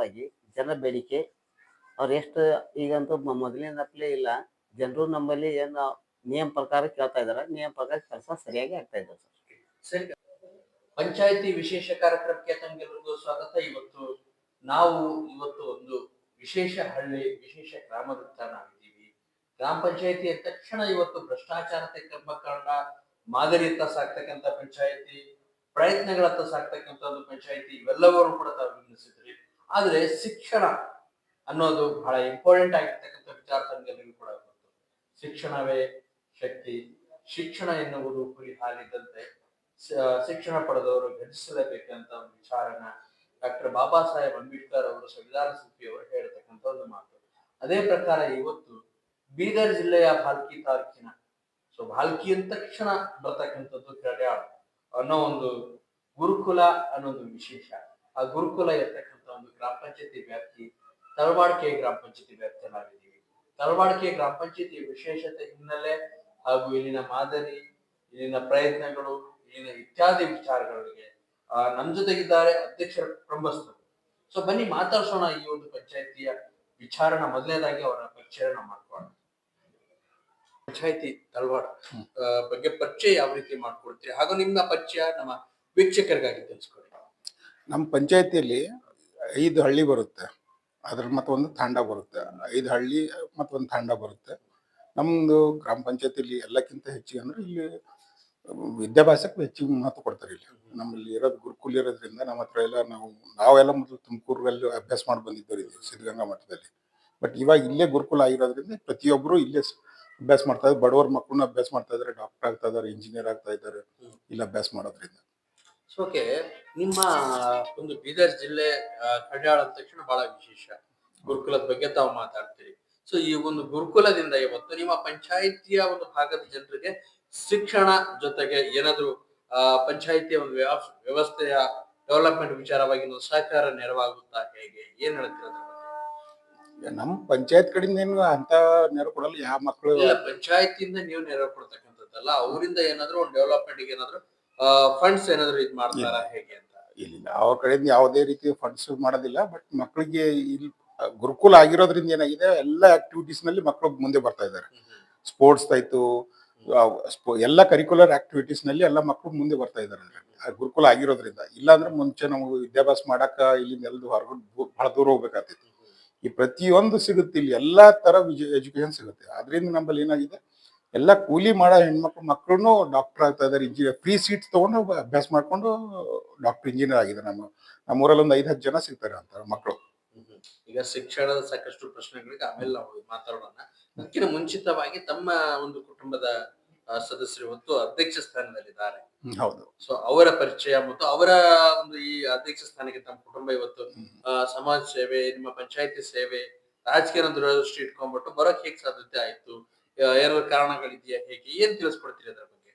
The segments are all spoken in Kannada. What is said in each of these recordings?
ಸಲುವಾಗಿ ಜನ ಬೇಡಿಕೆ. ಅವ್ರು ಎಷ್ಟು ಈಗಂತೂ ಮೊದಲಿನಪ್ಲೆ ಇಲ್ಲ. ಜನರು ನಮ್ಮಲ್ಲಿ ಏನು ನಿಯಮ ಪ್ರಕಾರ ಕೇಳ್ತಾ ಇದಾರೆ. ನಿಯಮ ಪ್ರಕಾರ ಕೆಲಸ ಸರಿಯಾಗಿ ಆಗ್ತಾ ಇದೆ ಸರಿ. ಪಂಚಾಯತಿ ವಿಶೇಷ ಕಾರ್ಯಕ್ರಮಕ್ಕೆ ತಮಗೆಲ್ಲರಿಗೂ ಸ್ವಾಗತ. ಇವತ್ತು ನಾವು ಇವತ್ತು ಒಂದು ವಿಶೇಷ ಹಳ್ಳಿ, ವಿಶೇಷ ಗ್ರಾಮದತ್ತ ನಾವಿದ್ದೀವಿ ಗ್ರಾಮ ಪಂಚಾಯತಿ ಅಂದ ತಕ್ಷಣ ಇವತ್ತು ಭ್ರಷ್ಟಾಚಾರತೆ ಕರ್ಮಕಾಂಡ ಮಾದರಿಯತ್ತ ಸಾಕ್ತಕ್ಕಂಥ ಪಂಚಾಯತಿ ಪ್ರಯತ್ನಗಳತ್ತ ಸಾಕ್ತಕ್ಕಂಥ ಒಂದು ಪಂಚಾಯತಿ ಇವೆಲ್ಲವರೂ ಕೂಡ ತಾವು ಗಮನಿಸಿದ್ರಿ ಆದ್ರೆ ಶಿಕ್ಷಣ ಅನ್ನೋದು ಬಹಳ ಇಂಪಾರ್ಟೆಂಟ್ ಆಗಿರ್ತಕ್ಕಂಥ ವಿಚಾರ ತಮಗೆಲ್ಲರಿಗೂ ಕೂಡ ಗೊತ್ತು. ಶಿಕ್ಷಣವೇ ಶಕ್ತಿ. ಶಿಕ್ಷಣ ಎನ್ನುವುದು ಹುಲಿ ಹಾಲಿದ್ದಂತೆ ಶಿಕ್ಷಣ ಪಡೆದವರು ಘಟಿಸಲೇಬೇಕಂತ ಒಂದು ವಿಚಾರನ ಡಾಕ್ಟರ್ ಬಾಬಾ ಸಾಹೇಬ್ ಅಂಬೇಡ್ಕರ್ ಅವರು ಸಂವಿಧಾನ ಶಿಲ್ಪಿಯವರು ಹೇಳ್ತಕ್ಕಂಥ ಒಂದು ಮಾತು. ಅದೇ ಪ್ರಕಾರ ಇವತ್ತು ಬೀದರ್ ಜಿಲ್ಲೆಯ ಭಾಲ್ಕಿ ತಾಲೂಕಿನ, ಸೊ ಭಾಲ್ಕಿ ಅಂದ ತಕ್ಷಣ ಬರ್ತಕ್ಕಂಥದ್ದು ಕಡ್ಯಾಳ್ ಅನ್ನೋ ಒಂದು ಗುರುಕುಲ ಅನ್ನೋದು ವಿಶೇಷ. ಆ ಗುರುಕುಲ ಇರ್ತಕ್ಕಂಥ ಒಂದು ಗ್ರಾಮ ಪಂಚಾಯತಿ ವ್ಯಾಪ್ತಿ ತರವಾಡಿಕೆ ಗ್ರಾಮ ಪಂಚಾಯತಿ ವ್ಯಾಪ್ತಿಯಲ್ಲಾಗಿದ್ದೀವಿ ತರವಾಡಿಕೆ ಗ್ರಾಮ ಪಂಚಾಯತಿ ವಿಶೇಷತೆ ಹಿನ್ನೆಲೆ ಹಾಗೂ ಇಲ್ಲಿನ ಮಾದರಿ, ಇಲ್ಲಿನ ಪ್ರಯತ್ನಗಳು, ಇಲ್ಲಿನ ಇತ್ಯಾದಿ ವಿಚಾರಗಳಿಗೆ ನಮ್ ಜೊತೆಗಿದ್ದಾರೆ ಅಧ್ಯಕ್ಷರ ಪ್ರಂಭಸ್ತರು ಸೊ ಬನ್ನಿ ಮಾತಾಡ್ಸೋಣ ಈ ಒಂದು ಪಂಚಾಯತಿಯ ವಿಚಾರಣ ಮೊದಲನೇದಾಗಿ ಅವರ ಪರಿಚಯನ ಮಾಡ್ಕೊಳ್ಳೋಣ. ಪಂಚಾಯತಿ ತಳವಾಡ ಬಗ್ಗೆ ಪರಿಚಯ ಯಾವ ರೀತಿ ಮಾಡ್ಕೊಡ್ತೀರಿ? ಹಾಗೂ ನಿಮ್ಮ ಪರಿಚಯ ನಮ್ಮ ವೀಕ್ಷಕರಿಗಾಗಿ ತಿಳಿಸ್ಕೊಡಿ. ನಮ್ಮ ಪಂಚಾಯತಿಯಲ್ಲಿ ಐದು ಹಳ್ಳಿ ಬರುತ್ತೆ. ಅದ್ರ ಮತ್ತೊಂದು ಒಂದು ತಾಂಡ ಬರುತ್ತೆ. ಐದು ಹಳ್ಳಿ ಮತ್ತೊಂದು ಒಂದು ತಾಂಡ ಬರುತ್ತೆ. ನಮ್ಮದು ಗ್ರಾಮ ಪಂಚಾಯತಿಲಿ ಎಲ್ಲಕ್ಕಿಂತ ಹೆಚ್ಚಿಗೆ ಅಂದ್ರೆ ಇಲ್ಲಿ ವಿದ್ಯಾಭ್ಯಾಸಕ್ಕೆ ಹೆಚ್ಚಿಗೆ ಮಹತ್ವ ಕೊಡ್ತಾರೆ ಇಲ್ಲಿ. ನಮ್ಮಲ್ಲಿ ಇರೋದು ಗುರುಕುಲ್ ಇರೋದ್ರಿಂದ ನಮ್ಮ ಹತ್ರ ಎಲ್ಲ ನಾವು ನಾವೆಲ್ಲ ಮೊದಲು ತುಮಕೂರಲ್ಲಿ ಅಭ್ಯಾಸ ಮಾಡಿ ಬಂದಿದ್ದವ್ರು ಇಲ್ಲಿ ಸಿದ್ಧಗಂಗಾ ಮಠದಲ್ಲಿ. ಬಟ್ ಇವಾಗ ಇಲ್ಲೇ ಗುರುಕುಲ ಆಗಿರೋದ್ರಿಂದ ಪ್ರತಿಯೊಬ್ಬರು ಇಲ್ಲೇ ಅಭ್ಯಾಸ ಮಾಡ್ತಾ ಇದ್ದಾರೆ. ಬಡವರ ಮಕ್ಕಳನ್ನ ಅಭ್ಯಾಸ ಮಾಡ್ತಾ ಇದ್ದಾರೆ ಡಾಕ್ಟರ್ ಆಗ್ತಾ ಇದ್ದಾರೆ ಇಂಜಿನಿಯರ್ ಆಗ್ತಾ ಇದ್ದಾರೆ ಇಲ್ಲಿ ಅಭ್ಯಾಸ ಮಾಡೋದ್ರಿಂದ. ಓಕೆ ನಿಮ್ಮ ಒಂದು ಬೀದರ್ ಜಿಲ್ಲೆ ಕಡ್ಯಾಳ ಅಂದ ತಕ್ಷಣ ಬಹಳ ವಿಶೇಷ. ಗುರುಕುಲದ ಬಗ್ಗೆ ತಾವು ಮಾತಾಡ್ತೀರಿ. ಸೊ ಈ ಒಂದು ಗುರುಕುಲದಿಂದ ಇವತ್ತು ನಿಮ್ಮ ಪಂಚಾಯಿತಿಯ ಒಂದು ಭಾಗದ ಜನರಿಗೆ ಶಿಕ್ಷಣ ಜೊತೆಗೆ ಏನಾದ್ರು ಪಂಚಾಯಿತಿಯ ಒಂದು ವ್ಯವಸ್- ವ್ಯವಸ್ಥೆಯ ಡೆವಲಪ್ಮೆಂಟ್ ವಿಚಾರವಾಗಿ ಒಂದು ಸಹಕಾರ ನೆರವಾಗುತ್ತಾ ಹೇಗೆ? ಏನ್ ಹೇಳ್ತೀರ? ನಮ್ಮ ಪಂಚಾಯತ್ ಕಡೆಯಿಂದ ಏನು ಅಂತ ನೆರವು ಕೊಡಲ್ಲ ಯಾವ ಮಕ್ಕಳು ಪಂಚಾಯತಿಯಿಂದ ನೀವು ನೆರವು ಕೊಡ್ತಕ್ಕಂಥದ್ದಲ್ಲ ಅವರಿಂದ ಏನಾದ್ರು ಒಂದು ಡೆವಲಪ್ಮೆಂಟ್ ಏನಾದ್ರು ಫಂಡ್ಸ್ ಏನಾದ್ರು ಇದು ಮಾಡ್ತಾರ ಹೇಗೆ ಅಂತ? ಇಲ್ಲ ಅವ್ರ ಕಡೆಯಿಂದ ಯಾವುದೇ ರೀತಿ ಫಂಡ್ಸ್ ಮಾಡೋದಿಲ್ಲ ಬಟ್ ಮಕ್ಕಳಿಗೆ ಇಲ್ಲಿ ಗುರುಕುಲ ಆಗಿರೋದ್ರಿಂದ ಏನಾಗಿದೆ ಎಲ್ಲ ಆಕ್ಟಿವಿಟೀಸ್ನಲ್ಲಿ ಮಕ್ಕಳು ಮುಂದೆ ಬರ್ತಾ ಇದ್ದಾರೆ. ಸ್ಪೋರ್ಟ್ಸ್ ಆಯ್ತು ಎಲ್ಲ ಕರಿಕ್ಯುಲರ್ ಆಕ್ಟಿವಿಟೀಸ್ನಲ್ಲಿ ಎಲ್ಲ ಮಕ್ಕಳು ಮುಂದೆ ಬರ್ತಾ ಇದ್ದಾರೆ ಗುರುಕುಲ ಆಗಿರೋದ್ರಿಂದ. ಇಲ್ಲಾಂದ್ರೆ ಮುಂಚೆ ನಾವು ವಿದ್ಯಾಭ್ಯಾಸ ಮಾಡಾಕ ಇಲ್ಲಿ ನೆಲದ ಹೊರಗಡೆ ಬಹಳ ದೂರ ಹೋಗ್ಬೇಕಾಗ್ತಿತ್ತು. ಈ ಪ್ರತಿಯೊಂದು ಸಿಗುತ್ತೆ ಇಲ್ಲಿ ಎಲ್ಲಾ ತರ ಎಜುಕೇಶನ್ ಸಿಗುತ್ತೆ. ಅದರಿಂದ ನಮ್ಮಲ್ಲಿ ಏನಾಗಿದೆ ಎಲ್ಲ ಕೂಲಿ ಮಾಡೋ ಹೆಣ್ಮಕ್ಳು ಮಕ್ಕಳು ಡಾಕ್ಟರ್ ಆಗ್ತಾ ಇದಾರೆ ಇಂಜಿನಿಯರ್ ಫ್ರೀ ಸೀಟ್ಸ್ ತಗೊಂಡು ಅಭ್ಯಾಸ ಮಾಡ್ಕೊಂಡು ಡಾಕ್ಟರ್ ಇಂಜಿನಿಯರ್ ಆಗಿದೆ ನಮ್ಮ ನಮ್ಮೂರಲ್ಲಿ ಒಂದು ಐದು ಹತ್ತು ಜನ ಸಿಗ್ತಾರೆ ಅಂತ ಮಕ್ಕಳು ಈಗ ಶಿಕ್ಷಣದ ಸಾಕಷ್ಟು ಪ್ರಶ್ನೆಗಳಿಗೆ ಆಮೇಲೆ ನಾವು ಮಾತಾಡೋಣ. ಅದಕ್ಕಿಂತ ಮುಂಚಿತವಾಗಿ ತಮ್ಮ ಒಂದು ಕುಟುಂಬದ ಸದಸ್ಯರು ಇವತ್ತು ಅಧ್ಯಕ್ಷ ಸ್ಥಾನದಲ್ಲಿದ್ದಾರೆ. ಹೌದು. ಸೊ ಅವರ ಪರಿಚಯ ಮತ್ತು ಅವರ ಒಂದು ಈ ಅಧ್ಯಕ್ಷ ಸ್ಥಾನಕ್ಕೆ ತಮ್ಮ ಕುಟುಂಬ ಇವತ್ತು ಸಮಾಜ ಸೇವೆ ನಿಮ್ಮ ಪಂಚಾಯತಿ ಸೇವೆ ರಾಜಕೀಯ ದೃಷ್ಟಿ ಇಟ್ಕೊಂಡ್ಬಿಟ್ಟು ಬರೋಕ್ ಹೇಗ್ ಸಾಧ್ಯತೆ ಆಯ್ತು? ಏನಾದ್ರು ಕಾರಣಗಳಿದೆಯಾ ಹೇಗೆ? ಏನ್ ತಿಳಿಸ್ಕೊಡ್ತೀರಿ ಅದ್ರ ಬಗ್ಗೆ?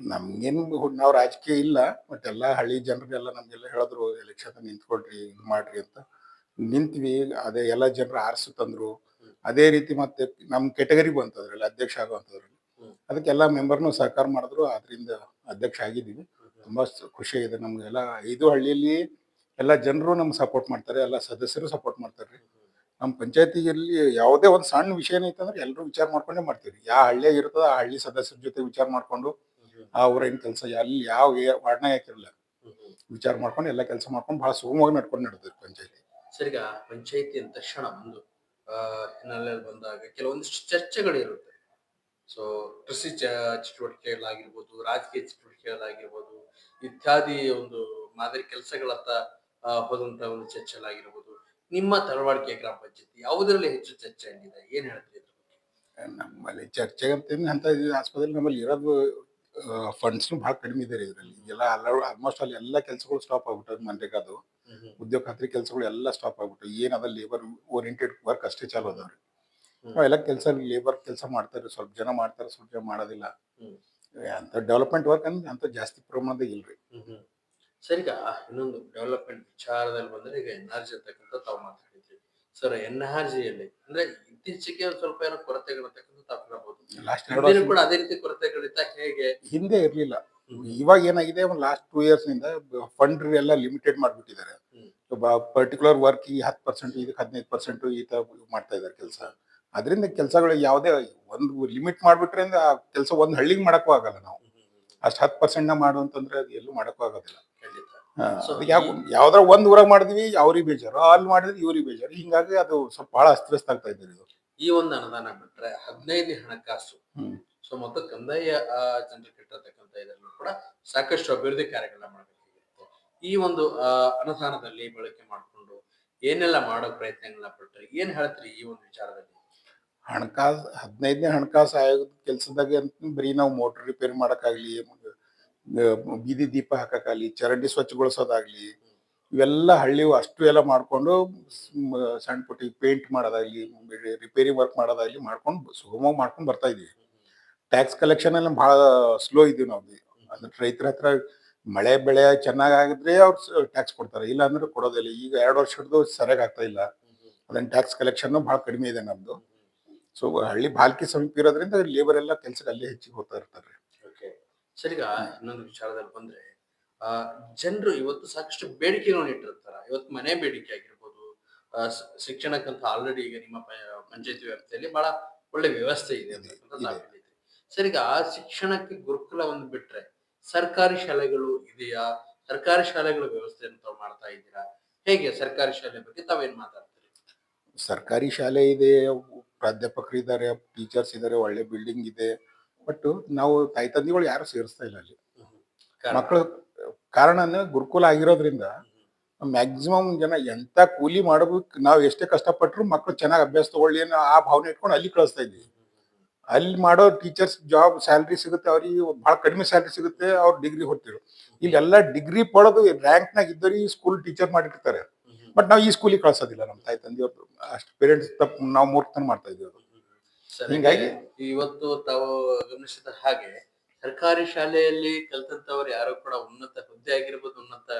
ನಮ್ಗೇನು ನಾವು ರಾಜಕೀಯ ಇಲ್ಲ ಬಟ್ ಎಲ್ಲ ಹಳ್ಳಿ ಜನರಿಗೆಲ್ಲ ನಮ್ಗೆಲ್ಲ ಹೇಳಿದ್ರು ಎಲೆಕ್ಷನ್ ನಿಂತ್ಕೊಳ್ರಿ ಇದು ಮಾಡ್ರಿ ಅಂತ. ನಿಂತ್ವಿ ಅದೇ ಎಲ್ಲ ಜನರು ಆರಿಸು ತಂದ್ರು. ಅದೇ ರೀತಿ ಮತ್ತೆ ನಮ್ ಕೆಟಗರಿ ಬಂತು ಅದ್ರಲ್ಲಿ ಅಧ್ಯಕ್ಷ ಆಗುವಂತದ್ರಲ್ಲಿ. ಹ್ಮ್. ಅದಕ್ಕೆಲ್ಲ ಮೆಂಬರ್ನು ಸಹಕಾರ ಮಾಡಿದ್ರು ಅದರಿಂದ ಅಧ್ಯಕ್ಷ ಆಗಿದ್ದೀವಿ. ತುಂಬಾ ಖುಷಿ ಇದೆ ನಮ್ಗೆಲ್ಲ. ಐದು ಹಳ್ಳಿಯಲ್ಲಿ ಎಲ್ಲ ಜನರು ನಮ್ಗೆ ಸಪೋರ್ಟ್ ಮಾಡ್ತಾರೆ ಎಲ್ಲ ಸದಸ್ಯರು ಸಪೋರ್ಟ್ ಮಾಡ್ತಾರೆ. ನಮ್ಮ ಪಂಚಾಯತಿಯಲ್ಲಿ ಯಾವುದೇ ಒಂದು ಸಣ್ಣ ವಿಷಯ ಐತಂದ್ರೆ ಎಲ್ಲರೂ ವಿಚಾರ ಮಾಡ್ಕೊಂಡೇ ಮಾಡ್ತೀವಿ ಯಾವ ಹಳ್ಳಿಯಾಗ ಇರ್ತದ, ಆ ಹಳ್ಳಿ ಸದಸ್ಯರ ಜೊತೆ ವಿಚಾರ ಮಾಡ್ಕೊಂಡು, ಆ ಊರಿನ ಕೆಲಸ ಅಲ್ಲಿ ಯಾವ ವಾರ್ಡ್ನಾಗ ಯಾಕಿರಲ್ಲ ವಿಚಾರ ಮಾಡ್ಕೊಂಡು ಎಲ್ಲ ಕೆಲಸ ಮಾಡ್ಕೊಂಡು ಬಹಳ ಸುಗಮವಾಗಿ ನಡ್ಕೊಂಡು ನಡೆದ್ರಿ ಪಂಚಾಯತಿ. ಸರಿಗ ಪಂಚಾಯತಿ ಅಂದ ತಕ್ಷಣ ಒಂದು ಹಿನ್ನೆಲೆಯಲ್ಲಿ ಬಂದಾಗ ಕೆಲವೊಂದಿಷ್ಟು ಚರ್ಚೆಗಳಿರುತ್ತೆ ಸೊ ಕೃಷಿ ಚಟುವಟಿಕೆಗಳಾಗಿರ್ಬೋದು, ರಾಜಕೀಯ ಚಟುವಟಿಕೆಗಳಾಗಿರ್ಬೋದು, ಇತ್ಯಾದಿ ಒಂದು ಮಾದರಿ ಕೆಲಸಗಳತ್ತ ಹೋದಂತ ಒಂದು ಚರ್ಚೆಗಳಾಗಿರ್ಬೋದು. ನಿಮ್ಮ ತಳವಾಡಿಕೆ ಗ್ರಾಮ ಪಂಚಾಯತಿ ಯಾವುದರಲ್ಲಿ ಹೆಚ್ಚು ಚರ್ಚೆ ಆಗಿದೆ? ಏನ್ ಹೇಳ್ತೀರಿ ಇದ್ರ ಬಗ್ಗೆ? ನಮ್ಮಲ್ಲಿ ಚರ್ಚೆ ಅಂತ ಏನ್ ಅಂತ ಇದು ಆಸ್ಪತ್ರೆ ನಮ್ಮಲ್ಲಿ ಇರೋದು ಫಂಡ್ಸ್ನು ಭಾಳ ಕಡಿಮೆ ಇದೆ ರೀ ಇದರಲ್ಲಿ. ಎಲ್ಲ ಆಲ್ಮೋಸ್ಟ್ ಅಲ್ಲಿ ಎಲ್ಲ ಕೆಲಸಗಳು ಸ್ಟಾಪ್ ಆಗ್ಬಿಟ್ಟದ್ ಮನ್ರೇಗಾದು ಉದ್ಯೋಗ ಖಾತ್ರಿ ಕೆಲಸಗಳು ಎಲ್ಲ ಸ್ಟಾಪ್ ಆಗ್ಬಿಟ್ಟು ಏನದ ಲೇಬರ್ ಓರಿಯೆಂಟೆಡ್ ವರ್ಕ್ ಅಷ್ಟೇ ಚಾಲು ಅದಾವ್ರಿ ಹ್ಮ್. ನಾವೆಲ್ಲ ಕೆಲಸ ಲೇಬರ್ ಕೆಲಸ ಮಾಡ್ತಾರೆ ಸ್ವಲ್ಪ ಜನ ಮಾಡ್ತಾರೆ ಸ್ವಲ್ಪ ಜನ ಮಾಡೋದಿಲ್ಲ. ಹ್ಮ್. ಅಂತ ಡೆವಲಪ್ಮೆಂಟ್ ವರ್ಕ್ ಅಂದ್ರೆ ಅಂತ ಜಾಸ್ತಿ ಪ್ರಮಾಣದಾಗ ಇಲ್ರಿ. ಸರಿಗ ಇನ್ನೊಂದು ಡೆವಲಪ್ಮೆಂಟ್ ವಿಚಾರದಲ್ಲಿ ಬಂದ್ರೆ ಈಗ ಎನ್ ಆರ್ ಜಿ ಅಂತಕ್ಕಂಥ ತಾವು ಮಾತಾಡಿದ್ರಿ. ಸರ್ ಎನ್ ಆರ್ ಜಿಯಲ್ಲಿ ಅಂದ್ರೆ ಇತ್ತೀಚೆಗೆ ಒಂದ್ ಸ್ವಲ್ಪ ಏನೋ ಕೊರತೆಗಳಿರ್ತಕ್ಕಂಥ ತಾವು ಕೂಡ ಅದೇ ರೀತಿ ಕೊರತೆಗಳಿತ್ತ ಹೇಗೆ? ಹಿಂದೆ ಇರ್ಲಿಲ್ಲ. ಇವಾಗ ಏನಾಗಿದೆ ಒಂದು ಲಾಸ್ಟ್ ಟೂ ಇಯರ್ಸ್ನಿಂದ ಫಂಡ್ ಎಲ್ಲ ಲಿಮಿಟೆಡ್ ಮಾಡ್ಬಿಟ್ಟಿದ್ದಾರೆ. ಪರ್ಟಿಕ್ಯುಲರ್ ವರ್ಕ್ ಈ ಹತ್ತು ಪರ್ಸೆಂಟ್ ಇದಕ್ಕೆ ಹದಿನೈದು ಪರ್ಸೆಂಟ್ ಈ ತರ ಮಾಡ್ತಾ ಇದ್ದಾರೆ ಕೆಲಸ. ಅದರಿಂದ ಕೆಲಸಗಳು ಯಾವುದೇ ಒಂದು ಲಿಮಿಟ್ ಮಾಡ್ಬಿಟ್ರೆ ಅಂದ್ರೆ ಆ ಕೆಲಸ ಒಂದು ಹಳ್ಳಿಗೆ ಮಾಡಕ್ಕೂ ಆಗಲ್ಲ ನಾವು. ಅಷ್ಟು ಹತ್ತು ಪರ್ಸೆಂಟ್ನ ಮಾಡು ಅಂತಂದ್ರೆ ಅದು ಎಲ್ಲೂ ಮಾಡಕ್ಕೂ ಆಗೋದಿಲ್ಲ. ಖಂಡಿತ ಹಾ, So, ಯಾವ ಯಾವ್ದಾರ ಒಂದ್ ಊರಾಗ ಮಾಡಿದ್ವಿ ಅವ್ರಿಗೆ ಬೇಜಾರು. ಅಲ್ಲಿ ಮಾಡಿದ್ರೆ ಇವ್ರಿಗೆ ಬೇಜಾರು. ಹಿಂಗಾಗಿ ಅದು ಸ್ವಲ್ಪ ಬಹಳ ಅಸ್ತವ್ಯಸ್ತ ಆಗ್ತಾ ಇದೆ ಇದು. ಈ ಒಂದು ಅನುದಾನ ಬಿಟ್ರೆ ಹದಿನೈದನೇ ಹಣಕಾಸು. ಸೊ ಮತ್ತು ಕಂದಾಯ ಜನರು ಜನರಿಗೆ ಕಟ್ಟಿರ್ತಕ್ಕಂಥ ಇದರಲ್ಲೂ ಕೂಡ ಸಾಕಷ್ಟು ಅಭಿವೃದ್ಧಿ ಕಾರ್ಯಗಳನ್ನ ಮಾಡಬೇಕಾಗಿರುತ್ತೆ ಈ ಒಂದು ಅನುದಾನದಲ್ಲಿ ಬಳಕೆ ಮಾಡಿಕೊಂಡು ಏನೆಲ್ಲ ಮಾಡೋ ಪ್ರಯತ್ನಗಳನ್ನ ಬಿಟ್ಟರೆ ಏನ್ ಹೇಳ್ತೀರಿ ಈ ಒಂದು ವಿಚಾರದಲ್ಲಿ? ಹಣಕಾಸು ಹದಿನೈದನೇ ಹಣಕಾಸು ಆಯೋಗದ ಕೆಲಸದಾಗ ಬರೀ ನಾವು ಮೋಟರ್ ರಿಪೇರಿ ಮಾಡಕ್ಕಾಗ್ಲಿ ಬೀದಿ ದೀಪ ಹಾಕಕ್ಕಾಗ್ಲಿ, ಚರಂಡಿ ಸ್ವಚ್ಛಗೊಳಿಸೋದಾಗ್ಲಿ, ಇವೆಲ್ಲ ಹಳ್ಳಿ ಅಷ್ಟು ಎಲ್ಲ ಮಾಡಿಕೊಂಡು ಸಣ್ಣ ಪುಟ್ಟಿ ಪೇಂಟ್ ಮಾಡೋದಾಗ್ಲಿ, ರಿಪೇರಿ ವರ್ಕ್ ಮಾಡೋದಾಗ್ಲಿ ಮಾಡ್ಕೊಂಡು ಸುಗಮವಾಗಿ ಮಾಡ್ಕೊಂಡು ಬರ್ತಾ ಇದೀವಿ ಟ್ಯಾಕ್ಸ್ ಕಲೆಕ್ಷನ್ ಎಲ್ಲ ಬಹಳ ಸ್ಲೋ ಇದೀವಿ ನಾವು. ಅಂದ್ರೆ ರೈತರ ಹತ್ರ ಮಳೆ, ಬೆಳೆ ಚೆನ್ನಾಗಾಗಿದ್ರೆ ಅವ್ರು ಟ್ಯಾಕ್ಸ್ ಕೊಡ್ತಾರೆ. ಇಲ್ಲ ಅಂದ್ರೆ ಕೊಡೋದಿಲ್ಲ. ಈಗ ಎರಡು ವರ್ಷ ಹಿಡಿದು ಸರಿಯಾಗಿ ಆಗ್ತಾ ಇಲ್ಲ. ಅದನ್ನ ಟ್ಯಾಕ್ಸ್ ಕಲೆಕ್ಷನ್ ಬಹಳ ಕಡಿಮೆ ಇದೆ ನಮ್ದು. ಸೊ ಹಳ್ಳಿ ಬಾಲ್ಕಿ ಸಮೀಪ ಇರೋದ್ರಿಂದ ಲೇಬರ್ ಎಲ್ಲ ಕೆಲ್ಸಕ್ಕೆ ಅಲ್ಲೇ ಹೆಚ್ಚಿಗೆ ಹೋಗ್ತಾ ಇರ್ತಾರೆ. ಸರಿಗ ಇನ್ನೊಂದು ವಿಚಾರದಲ್ಲಿ ಬಂದ್ರೆ ಆ ಜನರು ಇವತ್ತು ಸಾಕಷ್ಟು ಬೇಡಿಕೆಗಳನ್ನ ಇಟ್ಟಿರ್ತಾರ. ಇವತ್ತು ಮನೆ ಬೇಡಿಕೆ ಆಗಿರ್ಬೋದು ಶಿಕ್ಷಣಕ್ಕಂತ ಆಲ್ರೆಡಿ ಈಗ ನಿಮ್ಮ ಪಂಚಾಯತಿ ವ್ಯಾಪ್ತಿಯಲ್ಲಿ ಬಹಳ ಒಳ್ಳೆ ವ್ಯವಸ್ಥೆ ಇದೆ ಅಂತ ಸರಿಗ ಆ ಶಿಕ್ಷಣಕ್ಕೆ ಗುರುಕುಲ ಒಂದು ಬಿಟ್ರೆ ಸರ್ಕಾರಿ ಶಾಲೆಗಳು ಇದೆಯಾ? ಸರ್ಕಾರಿ ಶಾಲೆಗಳ ವ್ಯವಸ್ಥೆಯನ್ನು ತಾವು ಮಾಡ್ತಾ ಇದ್ದೀರಾ? ಹೇಗೆ ಸರ್ಕಾರಿ ಶಾಲೆ ಬಗ್ಗೆ ತಾವೇನ್ ಮಾತಾಡ್ತೀರಿ? ಸರ್ಕಾರಿ ಶಾಲೆ ಇದೆ ಪ್ರಾಧ್ಯಾಪಕರು ಇದ್ದಾರೆ ಟೀಚರ್ಸ್ ಇದ್ದಾರೆ ಒಳ್ಳೆ ಬಿಲ್ಡಿಂಗ್ ಇದೆ. ಬಟ್ ನಾವು ತಾಯಿ ತಂದಿಗಳು ಯಾರು ಸೇರಿಸ್ತಾ ಇಲ್ಲ ಅಲ್ಲಿ? ಮಕ್ಕಳು ಕಾರಣ ಗುರುಕುಲ ಆಗಿರೋದ್ರಿಂದ ಮ್ಯಾಕ್ಸಿಮಮ್ ಜನ ಎಂತ ಕೂಲಿ ಮಾಡಬೇಕು ನಾವು ಎಷ್ಟೇ ಕಷ್ಟಪಟ್ಟರು ಮಕ್ಕಳು ಚೆನ್ನಾಗಿ ಅಭ್ಯಾಸ ತಗೊಳ್ಳಿ ಅನ್ನೋ ಆ ಭಾವನೆ ಇಟ್ಕೊಂಡು ಅಲ್ಲಿ ಕಳಿಸ್ತಾ ಇದ್ವಿ. ಅಲ್ಲಿ ಮಾಡೋ ಟೀಚರ್ಸ್ ಜಾಬ್ ಸ್ಯಾಲ್ರಿ ಸಿಗುತ್ತೆ ಅವ್ರಿಗೆ ಬಹಳ ಕಡಿಮೆ ಸ್ಯಾಲ್ರಿ ಸಿಗುತ್ತೆ ಅವ್ರು ಡಿಗ್ರಿ ಹೊಟ್ಟಿರು ಇಲ್ಲೆಲ್ಲ ಡಿಗ್ರಿ ಪಡೆದು ರ್ಯಾಂಕ್ನಾಗ ಇದ್ದವ್ರಿ ಸ್ಕೂಲ್ ಟೀಚರ್ ಮಾಡಿರ್ತಾರೆ ಬಟ್ ನಾವು ಈ ಸ್ಕೂಲಿಗೆ ಕಳಿಸೋದಿಲ್ಲ ನಮ್ಮ ತಾಯಿ ತಂದೆಯವ್ರದ್ದು ಅಷ್ಟು ಪೇರೆಂಟ್ಸ್ ತಪ್ಪು ನಾವು ಮೂರ್ತನ ಮಾಡ್ತಾ ಇದ್ದೀವಿ. ಅದು. ಸರಿ. ಹಿಂಗಾಗಿ- ಇವತ್ತು ತಾವು ಗಮನಿಸಿದ ಹಾಗೆ ಸರ್ಕಾರಿ ಶಾಲೆಯಲ್ಲಿ ಕಲ್ತಂತವ್ರು ಯಾರು ಕೂಡ ಉನ್ನತ ಹುದ್ದೆ ಆಗಿರ್ಬೋದು ಉನ್ನತ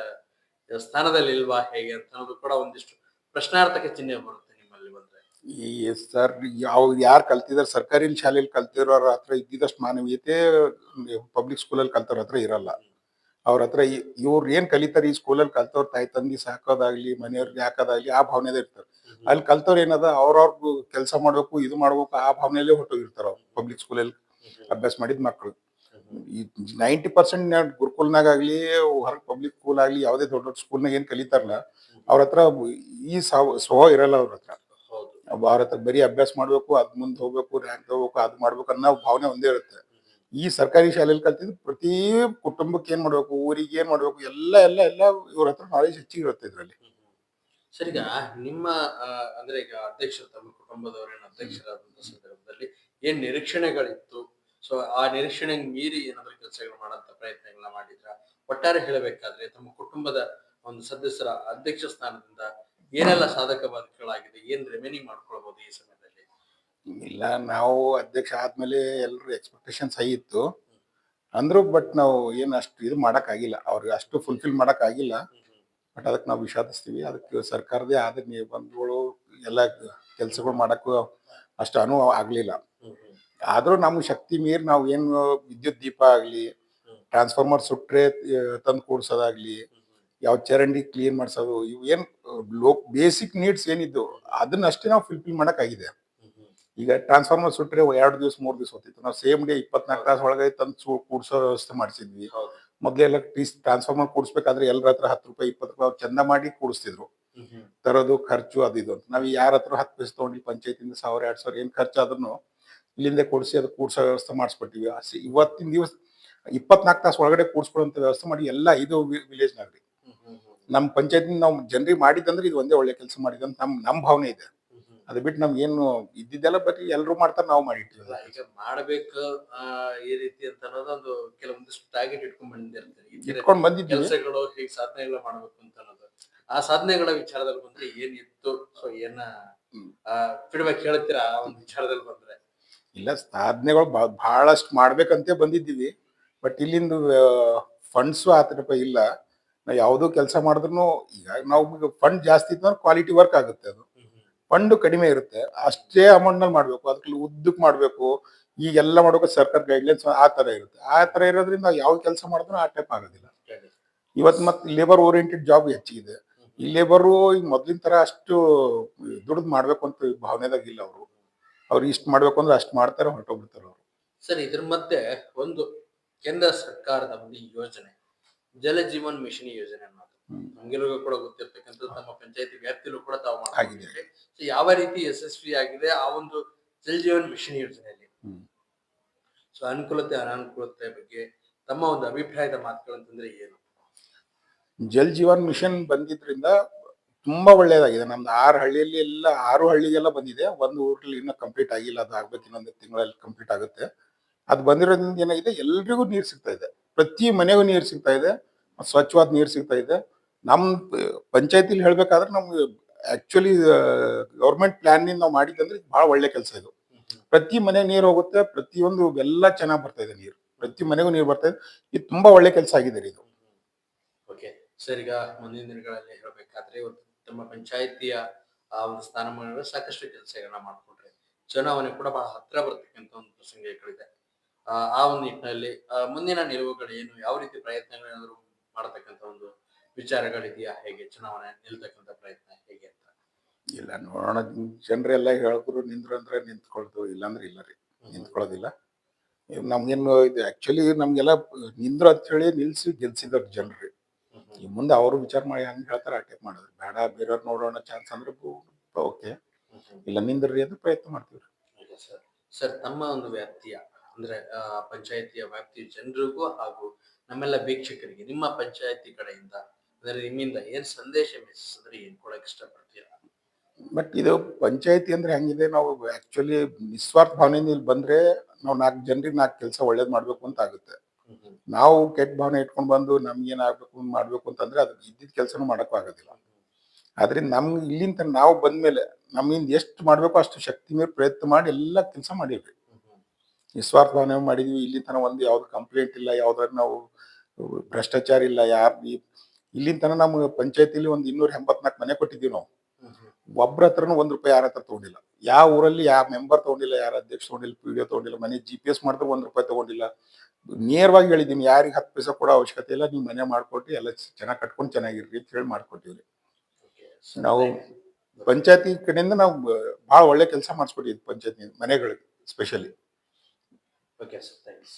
ಸ್ಥಾನದಲ್ಲಿ ಇಲ್ವಾ ಹೇಗೆ ಅಂತ ಅನ್ನೋದು ಕೂಡ ಒಂದಿಷ್ಟು ಪ್ರಶ್ನಾರ್ಥಕ ಚಿಹ್ನೆ ಬರುತ್ತೆ ನಿಮ್ಮಲ್ಲಿ ಬಂದ್ರೆ ಈ ಸರ್ ಯಾವ ಯಾರು ಕಲ್ತಿದಾರೆ ಸರ್ಕಾರಿ ಶಾಲೆಯಲ್ಲಿ ಕಲ್ತಿರೋರ ಹತ್ರ ಇದ್ದಿದ್ದಷ್ಟು ಮಾನವೀಯತೆ ಪಬ್ಲಿಕ್ ಸ್ಕೂಲಲ್ಲಿ ಕಲ್ತವ್ರ ಹತ್ರ ಇರಲ್ಲ ಅವ್ರ ಹತ್ರ ಇವ್ರು ಏನ್ ಕಲಿತಾರೆ ಈ ಸ್ಕೂಲಲ್ಲಿ ಕಲ್ತವ್ರ ತಾಯಿ ತಂದಿ ಸಾಕೋದಾಗ್ಲಿ ಮನೆಯವ್ರಿಗೆ ಹಾಕೋದಾಗ್ಲಿ ಆ ಭಾವನೆದೇ ಇರ್ತಾರೆ ಅಲ್ಲಿ ಕಲ್ತವ್ರು ಏನದ ಅವ್ರವ್ರಿಗೂ ಕೆಲಸ ಮಾಡ್ಬೇಕು ಇದು ಮಾಡ್ಬೇಕು ಆ ಭಾವನೆಯಲ್ಲೇ ಹೊಟ್ಟೋಗಿರ್ತಾರ ಅವ್ರು ಪಬ್ಲಿಕ್ ಸ್ಕೂಲಲ್ಲಿ ಅಭ್ಯಾಸ ಮಾಡಿದ ಮಕ್ಕಳು ಈ ನೈಂಟಿ ಪರ್ಸೆಂಟ್ ಗುರುಕುಲ್ನಾಗ ಆಗ್ಲಿ ಹೊರಗೆ ಪಬ್ಲಿಕ್ ಸ್ಕೂಲ್ ಆಗ್ಲಿ ಯಾವುದೇ ದೊಡ್ಡ ದೊಡ್ಡ ಸ್ಕೂಲ್ನಾಗ ಏನ್ ಕಲಿತಾರಲ್ಲ ಅವ್ರ ಹತ್ರ ಈ ಸಾವ್- ಸ್ವಭಾವ ಇರಲ್ಲ ಅವ್ರ ಹತ್ರ. ಅವ್ರ ಹತ್ರ ಬರೀ ಅಭ್ಯಾಸ ಮಾಡ್ಬೇಕು ಅದ್ ಮುಂದೆ ಹೋಗ್ಬೇಕು ರ್ಯಾಂಕ್ ತಗೋಬೇಕು ಅದ್ ಮಾಡ್ಬೇಕು ಅನ್ನೋ ಭಾವನೆ ಒಂದೇ ಇರುತ್ತೆ. ಈ ಸರ್ಕಾರಿ ಶಾಲೆಯಲ್ಲಿ ಕಲ್ತಿದ್ದು ಪ್ರತಿ ಕುಟುಂಬಕ್ಕೆ ಏನ್ ಮಾಡ್ಬೇಕು ಊರಿಗೆ ಏನ್ ಮಾಡ್ಬೇಕು ಎಲ್ಲ ಎಲ್ಲ ಎಲ್ಲ ಇವ್ರ ಹತ್ರ ನಾಲೆಜ್ ಹೆಚ್ಚಿಗೆ ಇರುತ್ತೆ ಇದ್ರಲ್ಲಿ ಸರಿಗ ನಿಮ್ಮ ಆ, ಅಂದ್ರೆ ಈಗ ಅಧ್ಯಕ್ಷರು ತಮ್ಮ ಕುಟುಂಬದವರೇನು ಅಧ್ಯಕ್ಷರಾದಂತ ಸಂದರ್ಭದಲ್ಲಿ ಏನ್ ನಿರೀಕ್ಷಣೆಗಳಿತ್ತು? ಸೊ ಆ ನಿರೀಕ್ಷಣೆ ಮೀರಿ ಏನಾದ್ರೂ ಕೆಲಸಗಳು ಮಾಡಂತ ಪ್ರಯತ್ನಗಳನ್ನ ಮಾಡಿದ್ರ? ಒಟ್ಟಾರೆ ಹೇಳಬೇಕಾದ್ರೆ ತಮ್ಮ ಕುಟುಂಬದ ಒಂದು ಸದಸ್ಯರ ಅಧ್ಯಕ್ಷ ಸ್ಥಾನದಿಂದ ಏನೆಲ್ಲ ಸಾಧಕ ಬಾಧಕಗಳಾಗಿದೆ? ಏನ್ ರೆಮೆನಿಂಗ್ ಮಾಡ್ಕೊಳ್ಬಹುದು ಈ ಸಮಯದಲ್ಲಿ? ಇಲ್ಲ ನಾವು ಅಧ್ಯಕ್ಷ ಆದ್ಮೇಲೆ ಎಲ್ರು ಎಕ್ಸ್ಪೆಕ್ಟೇಷನ್ಸ್ ಹೈ ಇತ್ತು. ಅಂದ್ರು ಬಟ್ ನಾವು ಏನ್ ಅಷ್ಟು ಇದು ಮಾಡಕ್ ಆಗಿಲ್ಲ ಅವ್ರಿಗೆ ಅಷ್ಟು ಫುಲ್ಫಿಲ್ ಮಾಡಕ್ ಆಗಿಲ್ಲ ಬಟ್ ಅದಕ್ಕೆ ನಾವು ವಿಷಾದಿಸ್ತೀವಿ. ಅದಕ್ಕೆ ಸರ್ಕಾರದೇ ಆದ ನಿರ್ಬಂಧಗಳು ಎಲ್ಲ ಕೆಲಸಗಳು ಮಾಡೋಕ್ಕೂ ಅಷ್ಟು ಅನುವು ಆಗಲಿಲ್ಲ. ಆದರೂ ನಮ್ಮ ಶಕ್ತಿ ಮೀರಿ ನಾವು ಏನು ವಿದ್ಯುತ್ ದೀಪ ಆಗಲಿ ಟ್ರಾನ್ಸ್ಫಾರ್ಮರ್ ಸುಟ್ಟರೆ ತಂದು ಕೂಡ್ಸೋದಾಗ್ಲಿ ಯಾವ ಚರಂಡಿ ಕ್ಲೀನ್ ಮಾಡಿಸೋದು ಇವು ಏನು ಲೋ ಬೇಸಿಕ್ ನೀಡ್ಸ್ ಏನಿದ್ದು ಅದನ್ನ ಅಷ್ಟೇ ನಾವು ಫುಲ್ಫಿಲ್ ಮಾಡೋಕ್ಕಾಗಿದೆ. ಆಗಿದೆ ಈಗ ಟ್ರಾನ್ಸ್ಫಾರ್ಮರ್ ಸುಟ್ಟರೆ ಎರಡು ದಿವಸ ಮೂರು ದಿವಸ ಹೋಗ್ತಿತ್ತು. ನಾವು ಸೇಮ್ ಡೇ ಇಪ್ಪತ್ನಾಲ್ಕು ತಾಸು ಒಳಗೆ ತಂದು ಕೂಡ್ಸೋ ವ್ಯವಸ್ಥೆ ಮಾಡಿಸಿದ್ವಿ. ಮೊದಲೆಲ್ಲ ಟೀಸ್ ಟ್ರಾನ್ಸ್ಫಾರ್ಮರ್ ಕೂಡಿಸ್ಬೇಕಾದ್ರೆ ಎಲ್ಲರ ಹತ್ರ ಹತ್ತು ರೂಪಾಯಿ ಇಪ್ಪತ್ತು ರೂಪಾಯಿ ಅವ್ರು ಚಂದ ಮಾಡಿ ಕೂಡಿಸ್ತಿದ್ರು. ತರೋದು ಖರ್ಚು ಅದು ಇದು ಅಂತ. ನಾವು ಯಾರ ಹತ್ರ ಹತ್ತು ಪೈಸೆ ತಗೊಂಡು ಪಂಚಾಯತಿಂದ ಸಾವಿರ ಎರಡ್ ಸಾವಿರ ಏನ್ ಖರ್ಚು ಆದ್ರೂ ಇಲ್ಲಿಂದ ಕೂಡಿಸಿ ಅದು ಕೂಡ್ಸೋ ವ್ಯವಸ್ಥೆ ಮಾಡಿಸ್ಕೊಟ್ಟಿವಿ. ಇವತ್ತಿನ ದಿವಸ ಇಪ್ಪತ್ನಾಲ್ಕು ತಾಸು ಒಳಗಡೆ ಕೂಡಿಸ್ಕೊಳ್ಳುವಂಥ ವ್ಯವಸ್ಥೆ ಮಾಡಿ ಎಲ್ಲ ವಿಲೇಜ್ ವಿಲೇಜ್ನಾಗ್ರಿ ನಮ್ಮ ಪಂಚಾಯತ್ ನಾವು ಜನರಿಗೆ ಮಾಡಿದಂದ್ರೆ ಇದು ಒಂದೇ ಒಳ್ಳೆ ಕೆಲಸ ಮಾಡಿದಂತ ನಮ್ ನಮ್ ಭಾವನೆ ಇದೆ. ಅದು ಬಿಟ್ಟು ನಮ್ಗೆ ಏನು ಇದ್ದಿದ್ದೆಲ್ಲ ಬರೀ ಎಲ್ಲರೂ ಮಾಡ್ತಾರೆ ನಾವು ಮಾಡಿಟ್ಟಿಲ್ಲ ಈಗ ಮಾಡ್ಬೇಕು ಆ, ಈ ರೀತಿ ಅಂತ ಅನ್ನೋದೊಂದು ಕೆಲವೊಂದಿಷ್ಟು ಟಾರ್ಗೆಟ್ ಇಟ್ಕೊಂಡ್ ಬಂದಿರ್ತಾರೆ ಇಟ್ಕೊಂಡ್ ಬಂದಿದ್ದೀವಿ. ಕೆಲಸಗಳು ಹೇಗೆ ಸಾಧನೆಗಳು ಮಾಡ್ಬೇಕು ಅಂತ ಅನ್ನೋದು. ಆ ಸಾಧನೆಗಳ ವಿಚಾರದಲ್ಲಿ ಬಂದ್ರೆ ಇತ್ತು? ಸೊ ಏನ ಹ್ಮ್. ಫೀಡ್ಬ್ಯಾಕ್ ಹೇಳ್ತೀರಾ ಆ ಒಂದು ವಿಚಾರದಲ್ಲಿ ಬಂದ್ರೆ? ಇಲ್ಲ ಸಾಧನೆಗಳು ಬಹಳಷ್ಟು ಮಾಡ್ಬೇಕಂತೆ ಬಂದಿದ್ದೀವಿ. ಬಟ್ ಇಲ್ಲಿಂದ ಫಂಡ್ಸು ಆ ಥರ ಇಲ್ಲ. ನಾವು ಯಾವುದೋ ಕೆಲಸ ಮಾಡಿದ್ರು ಈಗ ನಾವು ಫಂಡ್ ಜಾಸ್ತಿ ಇತ್ತು ಅಂದ್ರೆ ಕ್ವಾಲಿಟಿ ವರ್ಕ್ ಆಗುತ್ತೆ ಅದು. ಫಂಡ್ ಕಡಿಮೆ ಇರುತ್ತೆ ಅಷ್ಟೇ ಅಮೌಂಟ್ನಲ್ಲಿ ಮಾಡ್ಬೇಕು ಅದಕ್ಕೆ ಉದ್ದಕ್ಕೆ ಮಾಡ್ಬೇಕು ಈಗೆಲ್ಲ ಮಾಡಬೇಕು ಸರ್ಕಾರ ಗೈಡ್ಲೈನ್ಸ್ ಆ ತರ ಇರುತ್ತೆ. ಆ ತರ ಇರೋದ್ರಿಂದ ಯಾವ ಕೆಲಸ ಮಾಡಿದ್ರು ಆ ಟೈಪ್ ಆಗೋದಿಲ್ಲ. ಇವತ್ತು ಮತ್ತೆ ಲೇಬರ್ ಓರಿಯೆಂಟೆಡ್ ಜಾಬ್ ಹೆಚ್ಚಿದೆ ಈ ಲೇಬರು ಈಗ ಮೊದ್ಲಿನ ತರ ಅಷ್ಟು ದುಡ್ದು ಮಾಡ್ಬೇಕು ಅಂತ ಭಾವನೆದಾಗ ಇಲ್ಲ ಅವರು. ಅವ್ರು ಇಷ್ಟು ಮಾಡ್ಬೇಕು ಅಂದ್ರೆ ಅಷ್ಟು ಮಾಡ್ತಾರೆ ಹೊರಟೋಗ್ಬಿಡ್ತಾರೆ ಅವರು. ಸರ್ ಇದ್ರ ಮಧ್ಯೆ ಒಂದು ಕೇಂದ್ರ ಸರ್ಕಾರದ ಒಂದು ಯೋಜನೆ ಜಲ ಜೀವನ್ ಮಿಷನ್ ಯೋಜನೆ ಅನ್ನೋದು. ನಮ್ಗೆಲ್ಲರಿಗೂ ಕೂಡ ಗೊತ್ತಿರ್ತಕ್ಕಂಥದ್ದು ತಮ್ಮ ಪಂಚಾಯತಿ ವ್ಯಾಪ್ತಿಯಲ್ಲೂ ಕೂಡ ತಾವು ಆಗಿದೆ. ಸೊ ಯಾವ ರೀತಿ ಯಶಸ್ವಿ ಆಗಿದೆ ಆ ಒಂದು ಜಲ್ ಜೀವನ್ ಮಿಷನ್ ಯೋಜನೆಯಲ್ಲಿ. ಸೊ ಅನುಕೂಲತೆ ಅನಾನುಕೂಲತೆ ಬಗ್ಗೆ ತಮ್ಮ ಒಂದು ಅಭಿಪ್ರಾಯದ ಮಾತುಗಳಂತಂದ್ರೆ ಏನು? ಜಲ್ ಜೀವನ್ ಮಿಷನ್ ಬಂದಿದ್ರಿಂದ ತುಂಬಾ ಒಳ್ಳೇದಾಗಿದೆ. ನಮ್ದು ಆರು ಹಳ್ಳಿಯಲ್ಲಿ ಎಲ್ಲ ಆರು ಹಳ್ಳಿಗೆಲ್ಲ ಬಂದಿದೆ. ಒಂದು ಊರಲ್ಲಿ ಇನ್ನೂ ಕಂಪ್ಲೀಟ್ ಆಗಿಲ್ಲ. ಅದು ಆಗ್ಬೇಕು ಇನ್ನೊಂದು ತಿಂಗಳಲ್ಲಿ ಕಂಪ್ಲೀಟ್ ಆಗುತ್ತೆ. ಅದು ಬಂದಿರೋದ್ರಿಂದ ಏನಾಗಿದೆ? ಎಲ್ರಿಗೂ ನೀರು ಸಿಗ್ತಾ ಇದೆ. ಪ್ರತಿ ಮನೆಗೂ ನೀರು ಸಿಗ್ತಾ ಇದೆ. ಸ್ವಚ್ಛವಾದ ನೀರು ಸಿಗ್ತಾ ಇದೆ. ನಮ್ಮ ಪಂಚಾಯತಿಲಿ ಹೇಳ್ಬೇಕಾದ್ರೆ ನಮ್ಗೆ ಆಕ್ಚುಲಿ ಗೌರ್ಮೆಂಟ್ ಪ್ಲಾನ್ ನಾವು ಮಾಡಿದಂದ್ರೆ ಬಹಳ ಒಳ್ಳೆ ಕೆಲಸ ಇದು. ಪ್ರತಿ ಮನೆ ನೀರು ಹೋಗುತ್ತೆ ಪ್ರತಿಯೊಂದು ಎಲ್ಲ ಚೆನ್ನಾಗಿ ಬರ್ತಾ ಇದೆ ನೀರು. ಪ್ರತಿ ಮನೆಗೂ ನೀರು ಬರ್ತಾ ಇದೆ. ಇದು ತುಂಬಾ ಒಳ್ಳೆ ಕೆಲಸ ಆಗಿದೆ ರೀ ಇದು. ಓಕೆ ಸರ್ ಈಗ ಮುಂದಿನ ದಿನಗಳಲ್ಲಿ ಹೇಳಬೇಕಾದ್ರೆ ತಮ್ಮ ಪಂಚಾಯತಿಯ, ಆ, ಒಂದು ಸ್ಥಾನಮಾನ ಸಾಕಷ್ಟು ಕೆಲಸಗಳನ್ನ ಮಾಡ್ಕೊಂಡ್ರೆ ಚುನಾವಣೆ ಕೂಡ ಬಹಳ ಹತ್ರ ಬರ್ತಕ್ಕಂಥ ಒಂದು ಪ್ರಸಂಗಗಳಿದೆ. ಆ ಆ ಒಂದು ನಿಟ್ಟಿನಲ್ಲಿ ಮುಂದಿನ ನಿಲುವುಗಳು ಏನು, ಯಾವ ರೀತಿ ಪ್ರಯತ್ನಗಳೇನಾದ್ರು ಮಾಡತಕ್ಕಂಥ ಒಂದು ವಿಚಾರಗಳಿದೆಯಾ? ಹೇಗೆ ಚುನಾವಣೆ ನಿಲ್ತಕ್ಕಂಥ ಪ್ರಯತ್ನ ಹೇಗೆ? ಇಲ್ಲ ನೋಡೋಣ ಜನರೆಲ್ಲ ಹೇಳಿದ್ರು ನಿಂದ್ರು ಅಂದ್ರೆ ನಿಂತ್ಕೊಳ್ತು ಇಲ್ಲಾಂದ್ರೆ ಇಲ್ಲ ರೀ. ನಿಂತ್ಕೊಳ್ಳೋದಿಲ್ಲ. ನಮ್ಗೇನು ಇದು ಆಕ್ಚುಲಿ ನಮಗೆಲ್ಲ ನಿಂದ್ರು ಅಂತ ಹೇಳಿ ನಿಲ್ಸಿ ಗೆಲ್ಸಿದ್ರು ಜನರು. ಈ ಮುಂದೆ ಅವರು ವಿಚಾರ ಮಾಡಿ ಹಂಗೆ ಹೇಳ್ತಾರೆ ಟೈಪ್ ಮಾಡೋದು. ಬೇಡ ಬೇರೆಯವ್ರು ನೋಡೋಣ ಚಾನ್ಸ್ ಅಂದ್ರೆ ಓಕೆ ಇಲ್ಲ ನಿಂದ್ರಿ ಅಂತ ಪ್ರಯತ್ನ ಮಾಡ್ತೀವಿ ಸರ್. ಸರ್ ತಮ್ಮ ಒಂದು ವ್ಯಾಪ್ತಿಯ ಅಂದ್ರೆ ಪಂಚಾಯತಿಯ ವ್ಯಾಪ್ತಿಯ ಜನರಿಗೂ ಹಾಗೂ ನಮ್ಮೆಲ್ಲ ವೀಕ್ಷಕರಿಗೆ ನಿಮ್ಮ ಪಂಚಾಯತಿ ಕಡೆಯಿಂದ ಅಂದ್ರೆ ನಿಮ್ಮಿಂದ ಏನ್ ಸಂದೇಶ ಮೆಸೇಜಿದ್ರೆ ಏನ್ ಕೊಡಕ್ ಇಷ್ಟಪಡ್ತೀರಾ ಬಟ್ ಇದು ಪಂಚಾಯತಿ ಅಂದ್ರೆ ಹೆಂಗಿದೆ? ನಾವು ಆಕ್ಚುಲಿ ನಿಸ್ವಾರ್ಥ ಭಾವನೆಯಿಂದ ಇಲ್ಲಿ ಬಂದ್ರೆ ನಾವು ನಾಲ್ಕು ಜನರಿಗೆ ನಾಲ್ಕು ಕೆಲಸ ಒಳ್ಳೇದ್ ಮಾಡ್ಬೇಕು ಅಂತ ಆಗುತ್ತೆ. ನಾವು ಕೆಟ್ಟ ಭಾವನೆ ಇಟ್ಕೊಂಡು ಬಂದು ನಮ್ಗೆ ಏನಾಗಬೇಕು ಮಾಡ್ಬೇಕು ಅಂತಂದ್ರೆ ಅದು ಇದ್ದಿದ್ದ ಕೆಲಸನೂ ಮಾಡಕ್ ಆಗೋದಿಲ್ಲ. ಆದ್ರಿಂದ ನಮ್ಗೆ ಇಲ್ಲಿಂದ ನಾವು ಬಂದ್ಮೇಲೆ ನಮ್ಮಿಂದ ಎಷ್ಟು ಮಾಡ್ಬೇಕು ಅಷ್ಟು ಶಕ್ತಿ ಮೇಲೆ ಪ್ರಯತ್ನ ಮಾಡಿ ಎಲ್ಲ ಕೆಲಸ ಮಾಡಿವ್ರಿ ನಿಸ್ವಾರ್ಥ ಭಾವನೆ ಮಾಡಿದ್ವಿ. ಇಲ್ಲಿ ತನಕ ಒಂದು ಯಾವ್ದು ಕಂಪ್ಲೇಂಟ್ ಇಲ್ಲ ಯಾವ್ದಾದ್ರು ನಾವು ಭ್ರಷ್ಟಾಚಾರ ಇಲ್ಲ ಯಾರು ಇಲ್ಲಿ ತನಕ ನಮ್ಮ ಪಂಚಾಯತಿಲಿ ಒಂದು ಇನ್ನೂರ ಎಂಬತ್ನಾಲ್ಕು ಮನೆ ಕೊಟ್ಟಿದ್ದೀವಿ ನಾವು. ಒಬ್ರ ಹತ್ರನೂ ಒಂದು ರೂಪಾಯಿ ಯಾರ ಹತ್ರ ತಗೊಂಡಿಲ್ಲ. ಯಾವ ಊರಲ್ಲಿ ಯಾವ ಮೆಂಬರ್ ತಗೊಂಡಿಲ್ಲ ಯಾರ ಅಧ್ಯಕ್ಷ ತಗೊಂಡಿಲ್ಲ ಪಿ ಡಿ ಒ ತಗೊಂಡಿಲ್ಲ ಮನೆ ಜಿ ಪಿ ಎಸ್ ಮಾಡಿದ್ರೆ ಒಂದು ರೂಪಾಯಿ ತಗೊಂಡಿಲ್ಲ. ನೇರವಾಗಿ ಹೇಳಿದ್ದೀನಿ ಯಾರಿಗೆ ಹತ್ತು ಪೈಸೆ ಕೊಡೋ ಅವಶ್ಯಕತೆ ಇಲ್ಲ ನೀವು ಮನೆ ಮಾಡ್ಕೊಟ್ಟು ಎಲ್ಲ ಚೆನ್ನಾಗಿ ಕಟ್ಕೊಂಡು ಚೆನ್ನಾಗಿರ್ರಿ ಅಂತ ಹೇಳಿ ಮಾಡ್ಕೊಟ್ಟಿವ್ರಿ. ನಾವು ಪಂಚಾಯತಿ ಕಡೆಯಿಂದ ನಾವು ಬಹಳ ಒಳ್ಳೆ ಕೆಲಸ ಮಾಡಿಸ್ಕೊಟ್ಟಿದ್ವಿ ಪಂಚಾಯತಿ ಮನೆಗಳಿಗೆ ಸ್ಪೆಷಲಿ ಓಕೆ ಸರ್ ಥ್ಯಾಂಕ್ಸ್